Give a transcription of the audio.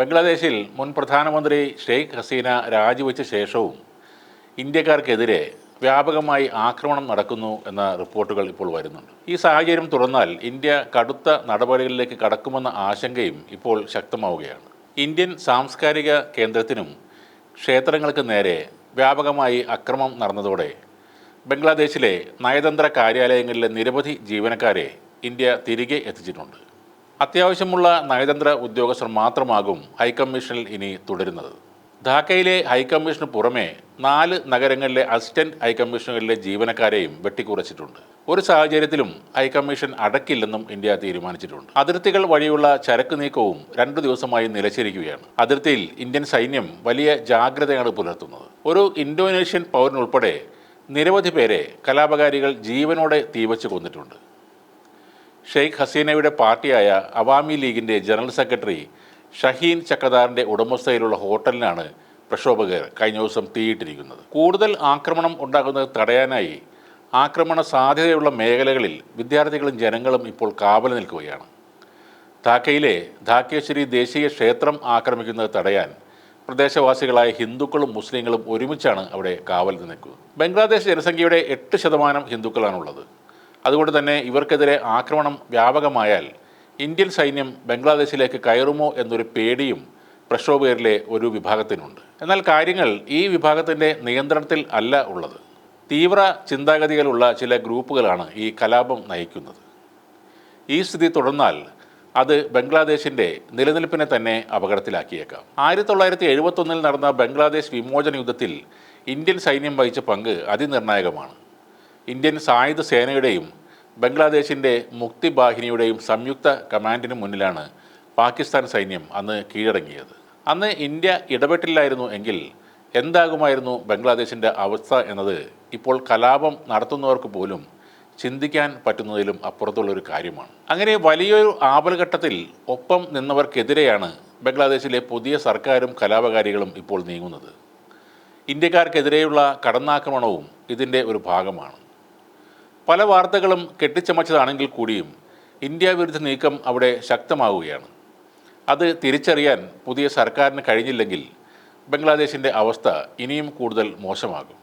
ബംഗ്ലാദേശിൽ മുൻ പ്രധാനമന്ത്രി ഷെയ്ഖ് ഹസീന രാജിവെച്ച ശേഷവും ഇന്ത്യക്കാർക്കെതിരെ വ്യാപകമായി ആക്രമണം നടക്കുന്നു എന്ന റിപ്പോർട്ടുകൾ ഇപ്പോൾ വരുന്നുണ്ട്. ഈ സാഹചര്യം തുറന്നാൽ ഇന്ത്യ കടുത്ത നടപടികളിലേക്ക് കടക്കുമെന്ന ആശങ്കയും ഇപ്പോൾ ശക്തമാവുകയാണ്. ഇന്ത്യൻ സാംസ്കാരിക കേന്ദ്രത്തിനും ക്ഷേത്രങ്ങൾക്ക് നേരെ വ്യാപകമായി അക്രമം നടന്നതോടെ ബംഗ്ലാദേശിലെ നയതന്ത്ര കാര്യാലയങ്ങളിലെ നിരവധി ജീവനക്കാരെ ഇന്ത്യ തിരികെ എത്തിച്ചിട്ടുണ്ട്. അത്യാവശ്യമുള്ള നയതന്ത്ര ഉദ്യോഗസ്ഥർ മാത്രമാകും ഹൈക്കമ്മീഷനിൽ ഇനി തുടരുന്നത്. ധാക്കയിലെ ഹൈക്കമ്മീഷന് പുറമെ നാല് നഗരങ്ങളിലെ അസിസ്റ്റന്റ് ഹൈക്കമ്മീഷനുകളിലെ ജീവനക്കാരെയും വെട്ടിക്കുറച്ചിട്ടുണ്ട്. ഒരു സാഹചര്യത്തിലും ഹൈക്കമ്മീഷൻ അടക്കില്ലെന്നും ഇന്ത്യ തീരുമാനിച്ചിട്ടുണ്ട്. അതിർത്തികൾ വഴിയുള്ള ചരക്ക് നീക്കവും രണ്ടു ദിവസമായി നിലച്ചിരിക്കുകയാണ്. അതിർത്തിയിൽ ഇന്ത്യൻ സൈന്യം വലിയ ജാഗ്രതയാണ് പുലർത്തുന്നത്. ഒരു ഇന്തോനേഷ്യൻ പൗരനുൾപ്പെടെ നിരവധി പേരെ കലാപകാരികൾ ജീവനോടെ തീവച്ച് കൊന്നിട്ടുണ്ട്. ഷെയ്ഖ് ഹസീനയുടെ പാർട്ടിയായ അവാമി ലീഗിന്റെ ജനറൽ സെക്രട്ടറി ഷഹീൻ ചക്രധാറിന്റെ ഉടമസ്ഥയിലുള്ള ഹോട്ടലിനാണ് പ്രക്ഷോഭകർ കഴിഞ്ഞ ദിവസം തീയിട്ടിരിക്കുന്നത്. കൂടുതൽ ആക്രമണം ഉണ്ടാകുന്നത് തടയാനായി ആക്രമണ സാധ്യതയുള്ള മേഖലകളിൽ വിദ്യാർത്ഥികളും ജനങ്ങളും ഇപ്പോൾ കാവൽ നിൽക്കുകയാണ്. ധാക്കയിലെ ധാക്കേശ്വരി ദേശീയ ക്ഷേത്രം ആക്രമിക്കുന്നത് തടയാൻ പ്രദേശവാസികളായ ഹിന്ദുക്കളും മുസ്ലിങ്ങളും ഒരുമിച്ചാണ് അവിടെ കാവൽ നിൽക്കുന്നത്. ബംഗ്ലാദേശ് ജനസംഖ്യയുടെ എട്ട് ശതമാനം ഹിന്ദുക്കളാണുള്ളത്. അതുകൊണ്ട് തന്നെ ഇവർക്കെതിരെ ആക്രമണം വ്യാപകമായാൽ ഇന്ത്യൻ സൈന്യം ബംഗ്ലാദേശിലേക്ക് കയറുമോ എന്നൊരു പേടിയും പ്രക്ഷോഭകരിലെ ഒരു വിഭാഗത്തിനുണ്ട്. എന്നാൽ കാര്യങ്ങൾ ഈ വിഭാഗത്തിന്റെ നിയന്ത്രണത്തിൽ അല്ല ഉള്ളത്. തീവ്ര ചിന്താഗതികളുള്ള ചില ഗ്രൂപ്പുകളാണ് ഈ കലാപം നയിക്കുന്നത്. ഈ സ്ഥിതി തുടർന്നാൽ അത് ബംഗ്ലാദേശിന്റെ നിലനിൽപ്പിനെ തന്നെ അപകടത്തിലാക്കിയേക്കാം. ആയിരത്തി തൊള്ളായിരത്തി എഴുപത്തൊന്നിൽ നടന്ന ബംഗ്ലാദേശ് വിമോചന യുദ്ധത്തിൽ ഇന്ത്യൻ സൈന്യം വഹിച്ച പങ്ക് അതിനിർണായകമാണ്. ഇന്ത്യൻ സായുധ സേനയുടെയും ബംഗ്ലാദേശിന്റെ മുക്തി ബാഹിനിയുടെയും സംയുക്ത കമാൻഡിന് മുന്നിലാണ് പാകിസ്ഥാൻ സൈന്യം അന്ന് കീഴടങ്ങിയത്. അന്ന് ഇന്ത്യ ഇടപെട്ടില്ലായിരുന്നു എങ്കിൽ എന്താകുമായിരുന്നു ബംഗ്ലാദേശിന്റെ അവസ്ഥ എന്നത് ഇപ്പോൾ കലാപം നടത്തുന്നവർക്ക് പോലും ചിന്തിക്കാൻ പറ്റുന്നതിലും അപ്പുറത്തുള്ളൊരു കാര്യമാണ്. അങ്ങനെ വലിയൊരു ആപൽഘട്ടത്തിൽ ഒപ്പം നിന്നവർക്കെതിരെയാണ് ബംഗ്ലാദേശിലെ പുതിയ സർക്കാരും കലാപകാരികളും ഇപ്പോൾ നീങ്ങുന്നത്. ഇന്ത്യക്കാർക്കെതിരെയുള്ള കടന്നാക്രമണവും ഇതിന്റെ ഒരു ഭാഗമാണ്. പല വാർത്തകളും കെട്ടിച്ചമച്ചതാണെങ്കിൽ കൂടിയും ഇന്ത്യ വിരുദ്ധ നീക്കം അവിടെ ശക്തമാവുകയാണ്. അത് തിരിച്ചറിയാൻ പുതിയ സർക്കാരിന് കഴിഞ്ഞില്ലെങ്കിൽ ബംഗ്ലാദേശിന്റെ അവസ്ഥ ഇനിയും കൂടുതൽ മോശമാകും.